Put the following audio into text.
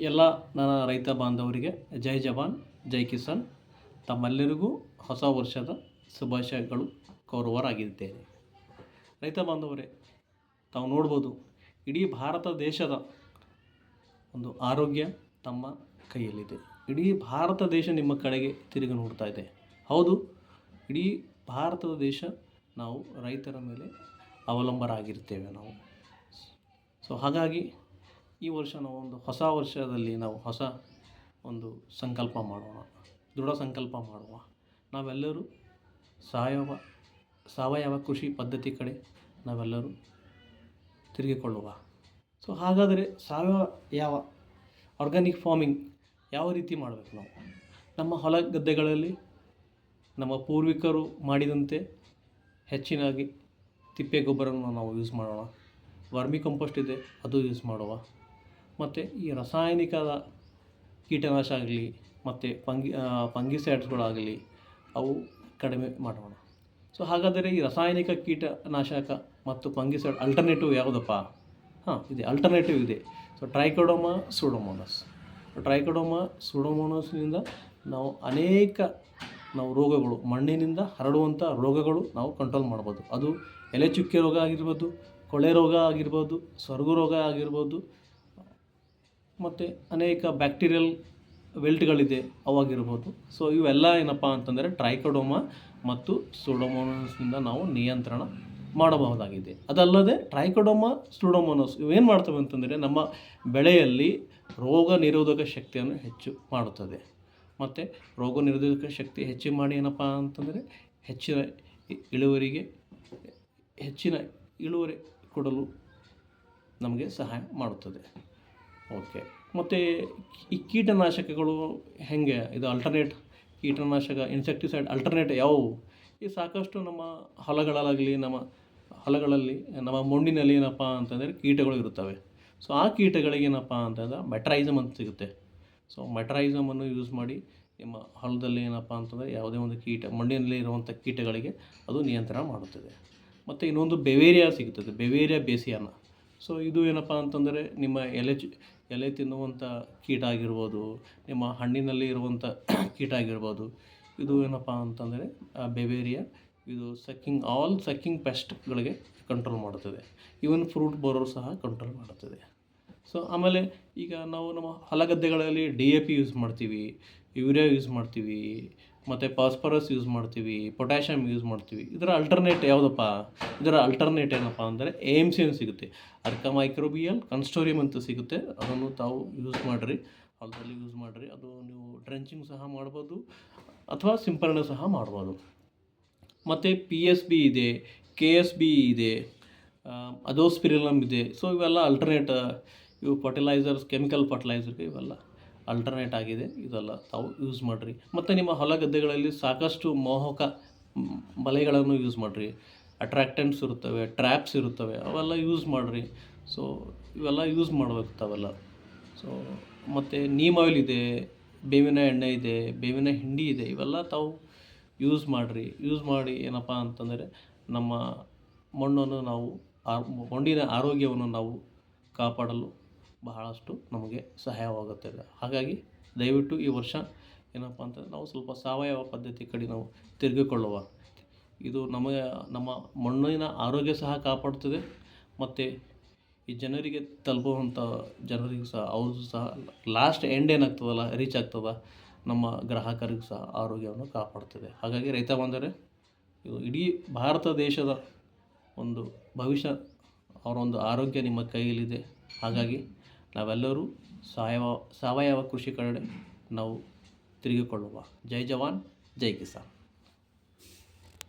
ಎಲ್ಲ ನನ್ನ ರೈತ ಬಾಂಧವರಿಗೆ ಜೈ ಜವಾನ್, ಜೈ ಕಿಸಾನ್. ತಮ್ಮೆಲ್ಲರಿಗೂ ಹೊಸ ವರ್ಷದ ಶುಭಾಶಯಗಳು. ಕೋರುವರಾಗಿದ್ದೇನೆ ರೈತ ಬಾಂಧವರೇ, ತಾವು ನೋಡ್ಬೋದು, ಇಡೀ ಭಾರತ ದೇಶದ ಒಂದು ಆರೋಗ್ಯ ತಮ್ಮ ಕೈಯಲ್ಲಿದೆ. ಇಡೀ ಭಾರತ ದೇಶ ನಿಮ್ಮ ಕಡೆಗೆ ತಿರುಗಿ ನೋಡ್ತಾ ಇದೆ. ಹೌದು, ಇಡೀ ಭಾರತದ ದೇಶ ನಾವು ರೈತರ ಮೇಲೆ ಅವಲಂಬರಾಗಿರ್ತೇವೆ ನಾವು. ಸೊ, ಹಾಗಾಗಿ ಈ ವರ್ಷ ನಾವು ಒಂದು ಹೊಸ ವರ್ಷದಲ್ಲಿ ನಾವು ಹೊಸ ಒಂದು ಸಂಕಲ್ಪ ಮಾಡೋಣ, ದೃಢ ಸಂಕಲ್ಪ ಮಾಡುವ ನಾವೆಲ್ಲರೂ ಸಾವಯವ ಸಾವಯವ ಕೃಷಿ ಪದ್ಧತಿ ಕಡೆ ನಾವೆಲ್ಲರೂ ತಿರುಗಿಕೊಳ್ಳುವ. ಸೊ ಹಾಗಾದರೆ ಸಾವಯವ ಯಾವ ಆರ್ಗ್ಯಾನಿಕ್ ಫಾರ್ಮಿಂಗ್ ಯಾವ ರೀತಿ ಮಾಡಬೇಕು ನಾವು? ನಮ್ಮ ಹೊಲ ಗದ್ದೆಗಳಲ್ಲಿ ನಮ್ಮ ಪೂರ್ವಿಕರು ಮಾಡಿದಂತೆ ಹೆಚ್ಚಿನಾಗಿ ತಿಪ್ಪೆ ಗೊಬ್ಬರವನ್ನು ನಾವು ಯೂಸ್ ಮಾಡೋಣ. ವರ್ಮಿ ಕಂಪೋಸ್ಟ್ ಇದೆ, ಅದು ಯೂಸ್ ಮಾಡುವ ಮತ್ತು ಈ ರಾಸಾಯನಿಕದ ಕೀಟನಾಶ ಆಗಲಿ, ಮತ್ತು ಫಂಗಿ ಫಂಗಿಸೈಡ್ಸ್ಗಳಾಗಲಿ ಅವು ಕಡಿಮೆ ಮಾಡೋಣ. ಸೊ ಹಾಗಾದರೆ ಈ ರಾಸಾಯನಿಕ ಕೀಟನಾಶಕ ಮತ್ತು ಫಂಗಿಸೈಡ್ ಅಲ್ಟರ್ನೇಟಿವ್ ಯಾವುದಪ್ಪ? ಹಾಂ, ಇದೆ ಅಲ್ಟರ್ನೇಟಿವ್ ಇದೆ. ಸೊ ಟ್ರೈಕೊಡೋಮಾ ಸೂಡೋಮೋನಸ್ ಟ್ರೈಕೊಡೋಮಾ ಸೂಡೋಮೋನಸ್ನಿಂದ ನಾವು ಅನೇಕ ನಾವು ರೋಗಗಳು, ಮಣ್ಣಿನಿಂದ ಹರಡುವಂಥ ರೋಗಗಳು ನಾವು ಕಂಟ್ರೋಲ್ ಮಾಡ್ಬೋದು. ಅದು ಎಲೆ ಚುಕ್ಕೆ ರೋಗ ಆಗಿರ್ಬೋದು, ಕೊಳೆ ರೋಗ ಆಗಿರ್ಬೋದು ಸ್ವರ್ಗ ರೋಗ ಆಗಿರ್ಬೋದು ಮತ್ತು ಅನೇಕ ಬ್ಯಾಕ್ಟೀರಿಯಲ್ ವೆಲ್ಟ್ಗಳಿದೆ, ಅವಾಗಿರ್ಬೋದು. ಸೊ ಇವೆಲ್ಲ ಏನಪ್ಪ ಅಂತಂದರೆ ಟ್ರೈಕೋಡೋಮಾ ಮತ್ತು ಸೂಡೋಮೋನಸ್ನಿಂದ ನಾವು ನಿಯಂತ್ರಣ ಮಾಡಬಹುದಾಗಿದೆ. ಅದಲ್ಲದೆ ಟ್ರೈಕೋಡೋಮಾ, ಸ್ಟೂಡೋಮೋನಸ್ ಇವೇನು ಮಾಡ್ತವೆ ಅಂತಂದರೆ ನಮ್ಮ ಬೆಳೆಯಲ್ಲಿ ರೋಗ ನಿರೋಧಕ ಶಕ್ತಿಯನ್ನು ಹೆಚ್ಚು ಮಾಡುತ್ತದೆ. ಮತ್ತು ರೋಗ ನಿರೋಧಕ ಶಕ್ತಿ ಹೆಚ್ಚು ಮಾಡಿ ಏನಪ್ಪ ಅಂತಂದರೆ ಹೆಚ್ಚಿನ ಇಳುವರಿಗೆ, ಹೆಚ್ಚಿನ ಇಳುವರಿ ಕೊಡಲು ನಮಗೆ ಸಹಾಯ ಮಾಡುತ್ತದೆ. ಓಕೆ. ಮತ್ತು ಈ ಕೀಟನಾಶಕಗಳು ಹೇಗೆ? ಇದು ಅಲ್ಟರ್ನೇಟ್ ಕೀಟನಾಶಕ ಇನ್ಸೆಕ್ಟಿಸೈಡ್ ಅಲ್ಟರ್ನೇಟ್ ಯಾವುವು? ಈ ಸಾಕಷ್ಟು ನಮ್ಮ ಹೊಲಗಳಲ್ಲಾಗಲಿ, ನಮ್ಮ ಹೊಲಗಳಲ್ಲಿ, ನಮ್ಮ ಮಣ್ಣಿನಲ್ಲಿ ಏನಪ್ಪ ಅಂತಂದರೆ ಕೀಟಗಳು ಇರುತ್ತವೆ. ಸೊ ಆ ಕೀಟಗಳಿಗೆ ಏನಪ್ಪ ಅಂತಂದ್ರೆ ಮೆಟ್ರೈಸಮ್ ಅಂತ ಸಿಗುತ್ತೆ. ಸೊ ಮೆಟ್ರೈಸಮನ್ನು ಯೂಸ್ ಮಾಡಿ ನಿಮ್ಮ ಹೊಲದಲ್ಲಿ ಏನಪ್ಪ ಅಂತಂದರೆ ಯಾವುದೇ ಒಂದು ಕೀಟ, ಮಣ್ಣಿನಲ್ಲಿ ಇರುವಂಥ ಕೀಟಗಳಿಗೆ ಅದು ನಿಯಂತ್ರಣ ಮಾಡುತ್ತದೆ. ಮತ್ತು ಇನ್ನೊಂದು ಬೆವೇರಿಯಾ ಸಿಗುತ್ತದೆ ಬೆವೇರಿಯಾ ಬೇಸಿಯಾನ. ಸೊ ಇದು ಏನಪ್ಪ ಅಂತಂದರೆ ನಿಮ್ಮ ಎಲೆ ಎಲೆ ತಿನ್ನುವಂಥ ಕೀಟ ಆಗಿರ್ಬೋದು, ನಿಮ್ಮ ಹಣ್ಣಿನಲ್ಲಿ ಇರುವಂಥ ಕೀಟ ಆಗಿರ್ಬೋದು, ಇದು ಏನಪ್ಪ ಅಂತಂದರೆ ಬೆವೇರಿಯಾ ಇದು ಸಕ್ಕಿಂಗ್ ಆಲ್ ಸಕ್ಕಿಂಗ್ ಪೆಸ್ಟ್ಗಳಿಗೆ ಕಂಟ್ರೋಲ್ ಮಾಡುತ್ತದೆ. ಈವನ್ ಫ್ರೂಟ್ ಬೋರರ್ ಸಹ ಕಂಟ್ರೋಲ್ ಮಾಡುತ್ತದೆ. ಸೊ ಆಮೇಲೆ ಈಗ ನಾವು ನಮ್ಮ ಹೊಲ ಗದ್ದೆಗಳಲ್ಲಿ ಡಿ ಎ ಪಿ ಯೂಸ್ ಮಾಡ್ತೀವಿ ಯೂರಿಯಾ ಯೂಸ್ ಮಾಡ್ತೀವಿ ಮತ್ತು ಫಾಸ್ಫರಸ್ ಯೂಸ್ ಮಾಡ್ತೀವಿ ಪೊಟ್ಯಾಷಿಯಮ್ ಯೂಸ್ ಮಾಡ್ತೀವಿ. ಇದರ ಅಲ್ಟರ್ನೇಟ್ ಯಾವುದಪ್ಪ? ಇದರ ಅಲ್ಟರ್ನೇಟ್ ಏನಪ್ಪ ಅಂದರೆ ಎ ಎಂ ಸಿ ಅಂತ ಸಿಗುತ್ತೆ. ಅರ್ಕ ಮೈಕ್ರೋಬಿಯಲ್ ಕನ್ಸ್ಟೋರಿಯಮ್ ಅಂತ ಸಿಗುತ್ತೆ. ಅದನ್ನು ತಾವು ಯೂಸ್ ಮಾಡಿರಿ. ಹೊಲದಲ್ಲಿ ಯೂಸ್ ಮಾಡಿರಿ. ಅದು ನೀವು ಡ್ರೆಂಚಿಂಗ್ ಸಹ ಮಾಡ್ಬೋದು, ಅಥವಾ ಸಿಂಪರಣೆ ಸಹ ಮಾಡ್ಬೋದು. ಮತ್ತು ಪಿ ಎಸ್ ಬಿ ಇದೆ ಕೆ ಎಸ್ ಬಿ ಇದೆ ಅದೋಸ್ಪಿರಿಲಮ್ ಇದೆ. ಸೊ ಇವೆಲ್ಲ ಅಲ್ಟರ್ನೇಟ್ ಇವು ಫರ್ಟಿಲೈಸರ್ಸ್ ಕೆಮಿಕಲ್ ಫರ್ಟಿಲೈಸರ್ಗೆ ಇವೆಲ್ಲ. ಅಲ್ಟರ್ನೇಟ್ ಆಗಿದೆ. ಇದೆಲ್ಲ ತಾವು ಯೂಸ್ ಮಾಡಿರಿ. ಮತ್ತು ನಿಮ್ಮ ಹೊಲ ಗದ್ದೆಗಳಲ್ಲಿ ಸಾಕಷ್ಟು ಮೋಹಕ ಬಲೆಗಳನ್ನು ಯೂಸ್ ಮಾಡಿರಿ. ಅಟ್ರಾಕ್ಟೆಂಟ್ಸ್ ಇರುತ್ತವೆ ಟ್ರ್ಯಾಪ್ಸ್ ಇರುತ್ತವೆ, ಅವೆಲ್ಲ ಯೂಸ್ ಮಾಡಿರಿ. ಸೊ ಇವೆಲ್ಲ ಯೂಸ್ ಮಾಡಬೇಕು ತಾವೆಲ್ಲ. ಸೊ ಮತ್ತು ನೀಮ್ ಆಯಿಲ್ ಇದೆ, ಬೇವಿನ ಎಣ್ಣೆ ಇದೆ, ಬೇವಿನ ಹಿಂಡಿ ಇದೆ, ಇವೆಲ್ಲ ತಾವು ಯೂಸ್ ಮಾಡಿರಿ. ಯೂಸ್ ಮಾಡಿ ಏನಪ್ಪ ಅಂತಂದರೆ ನಮ್ಮ ಮಣ್ಣನ್ನು ನಾವು ಆ ಮಣ್ಣಿನ ಆರೋಗ್ಯವನ್ನು ನಾವು ಕಾಪಾಡಲು ಬಹಳಷ್ಟು ನಮಗೆ ಸಹಾಯವಾಗುತ್ತದೆ ಹಾಗಾಗಿ ದಯವಿಟ್ಟು ಈ ವರ್ಷ ಏನಪ್ಪ ಅಂತಂದರೆ ನಾವು ಸ್ವಲ್ಪ ಸಾವಯವ ಪದ್ಧತಿ ಕಡೆ ನಾವು ತಿರುಗಿಕೊಳ್ಳುವ. ಇದು ನಮಗೆ ನಮ್ಮ ಮಣ್ಣಿನ ಆರೋಗ್ಯ ಸಹ ಕಾಪಾಡ್ತದೆ. ಮತ್ತು ಈ ಜನರಿಗೆ ತಲುಪುವಂಥ ಜನರಿಗೂ ಸಹ ಅವ್ರದ್ದು ಸಹ ಲಾಸ್ಟ್ ಎಂಡ್ ಏನಾಗ್ತದಲ್ಲ ರೀಚ್ ಆಗ್ತದ, ನಮ್ಮ ಗ್ರಾಹಕರಿಗೂ ಸಹ ಆರೋಗ್ಯವನ್ನು ಕಾಪಾಡ್ತದೆ. ಹಾಗಾಗಿ ರೈತ ಬಂದರೆ, ಇದು ಇಡೀ ಭಾರತ ದೇಶದ ಒಂದು ಭವಿಷ್ಯ ಅವರ ಒಂದು ಆರೋಗ್ಯ ನಿಮ್ಮ ಕೈಯಲ್ಲಿದೆ. ಹಾಗಾಗಿ ನಾವೆಲ್ಲರೂ ಸಾವಯವ ಸಾವಯವ ಕೃಷಿ ಕಡೆ ನಾವು ತಿರುಗಿಕೊಳ್ಳುವ. ಜೈ ಜವಾನ್ ಜೈ ಕಿಸಾನ್.